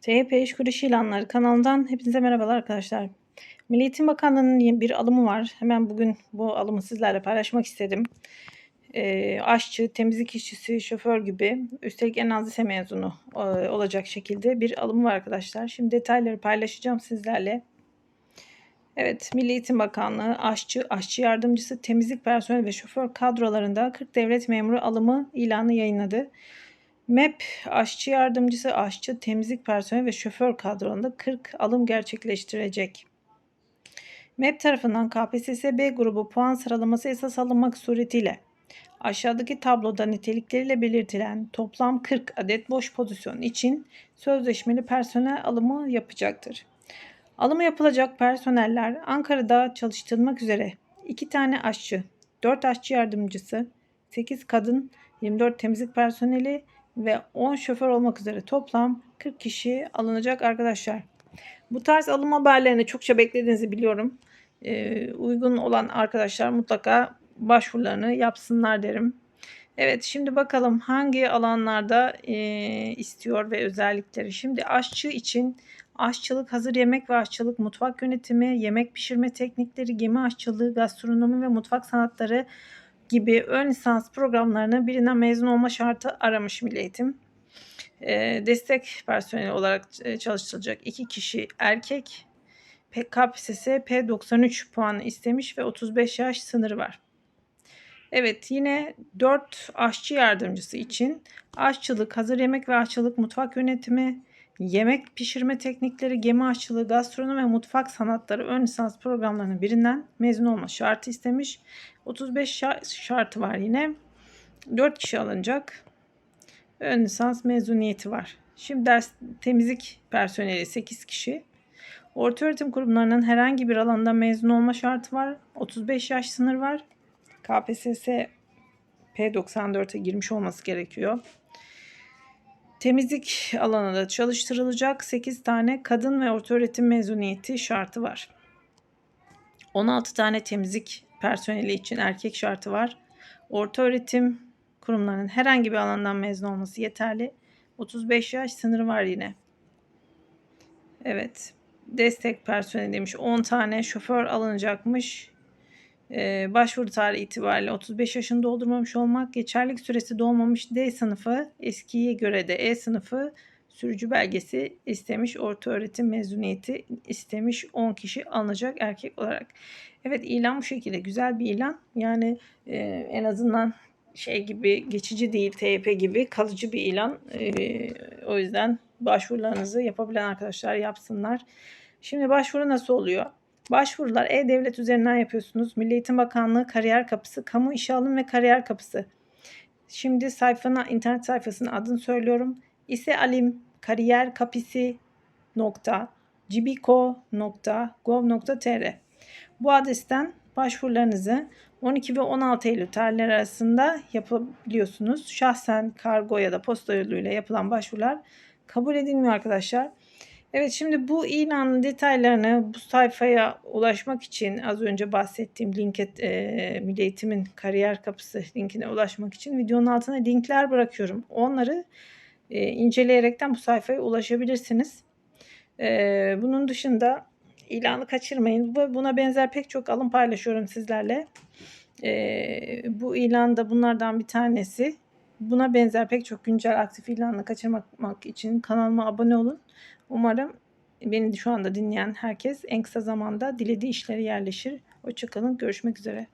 TYP İş Kuruş İlanları kanalından hepinize merhabalar arkadaşlar. Milli Eğitim Bakanlığı'nın bir alımı var. Hemen bugün bu alımı sizlerle paylaşmak istedim. Ee, aşçı, temizlik işçisi, şoför gibi üstelik en az lise mezunu e, olacak şekilde bir alımı var arkadaşlar. Şimdi detayları paylaşacağım sizlerle. Evet, Milli Eğitim Bakanlığı aşçı, aşçı yardımcısı, temizlik personeli ve şoför kadrolarında 40 devlet memuru alımı ilanı yayınladı. MEP aşçı yardımcısı, aşçı, temizlik personeli ve şoför kadrolarında 40 alım gerçekleştirecek. MEP tarafından KPSS B grubu puan sıralaması esas alınmak suretiyle aşağıdaki tabloda nitelikleriyle belirtilen toplam 40 adet boş pozisyon için sözleşmeli personel alımı yapacaktır. Alımı yapılacak personeller Ankara'da çalıştırılmak üzere 2 tane aşçı, 4 aşçı yardımcısı, 8 kadın, 24 temizlik personeli ve 10 şoför olmak üzere toplam 40 kişi alınacak arkadaşlar. Bu tarz alım haberlerini çokça beklediğinizi biliyorum. Ee, uygun olan arkadaşlar mutlaka başvurularını yapsınlar derim. Evet şimdi bakalım hangi alanlarda e, istiyor ve özellikleri. Şimdi aşçı için aşçılık, hazır yemek ve aşçılık, mutfak yönetimi, yemek pişirme teknikleri, gemi aşçılığı, gastronomi ve mutfak sanatları gibi ön lisans programlarını birinden mezun olma şartı aramış Milli Eğitim. E, destek personeli olarak e, çalıştırılacak iki kişi erkek. KPSS P93 puanı istemiş ve 35 yaş sınırı var. Evet yine 4 aşçı yardımcısı için aşçılık, hazır yemek ve aşçılık, mutfak yönetimi, yemek pişirme teknikleri, gemi aşçılığı, gastronomi ve mutfak sanatları ön lisans programlarının birinden mezun olma şartı istemiş. 35 şartı var yine. 4 kişi alınacak. Ön lisans mezuniyeti var. Şimdi ders temizlik personeli 8 kişi. Orta öğretim kurumlarının herhangi bir alanda mezun olma şartı var. 35 yaş sınır var. KPSS P94'e girmiş olması gerekiyor. Temizlik alanında çalıştırılacak 8 tane kadın ve orta öğretim mezuniyeti şartı var. 16 tane temizlik personeli için erkek şartı var. Orta öğretim kurumlarının herhangi bir alandan mezun olması yeterli. 35 yaş sınırı var yine. Evet. Destek personeli demiş 10 tane şoför alınacakmış. Başvuru tarihi itibariyle 35 yaşını doldurmamış olmak, geçerlik süresi dolmamış D sınıfı, eskiye göre de E sınıfı sürücü belgesi istemiş, orta öğretim mezuniyeti istemiş 10 kişi alınacak erkek olarak. Evet ilan bu şekilde güzel bir ilan. Yani e, en azından şey gibi geçici değil TYP gibi kalıcı bir ilan. E, o yüzden başvurularınızı yapabilen arkadaşlar yapsınlar. Şimdi başvuru nasıl oluyor? Başvurular e-devlet üzerinden yapıyorsunuz. Milli Eğitim Bakanlığı Kariyer Kapısı, Kamu İşe Alım ve Kariyer Kapısı. Şimdi sayfanın internet sayfasının adını söylüyorum. İse Alim Kariyer Kapısı nokta cibiko.gov.tr Bu adresten başvurularınızı 12 ve 16 Eylül tarihleri arasında yapabiliyorsunuz. Şahsen kargo ya da posta yoluyla yapılan başvurular kabul edilmiyor arkadaşlar. Evet şimdi bu ilanın detaylarını bu sayfaya ulaşmak için az önce bahsettiğim linke e, Milli Eğitim'in kariyer kapısı linkine ulaşmak için videonun altına linkler bırakıyorum. Onları e, inceleyerekten bu sayfaya ulaşabilirsiniz. E, bunun dışında ilanı kaçırmayın. Bu, buna benzer pek çok alım paylaşıyorum sizlerle. E, bu ilan da bunlardan bir tanesi. Buna benzer pek çok güncel aktif ilanı kaçırmamak için kanalıma abone olun. Umarım beni şu anda dinleyen herkes en kısa zamanda dilediği işleri yerleşir. Hoşçakalın. Görüşmek üzere.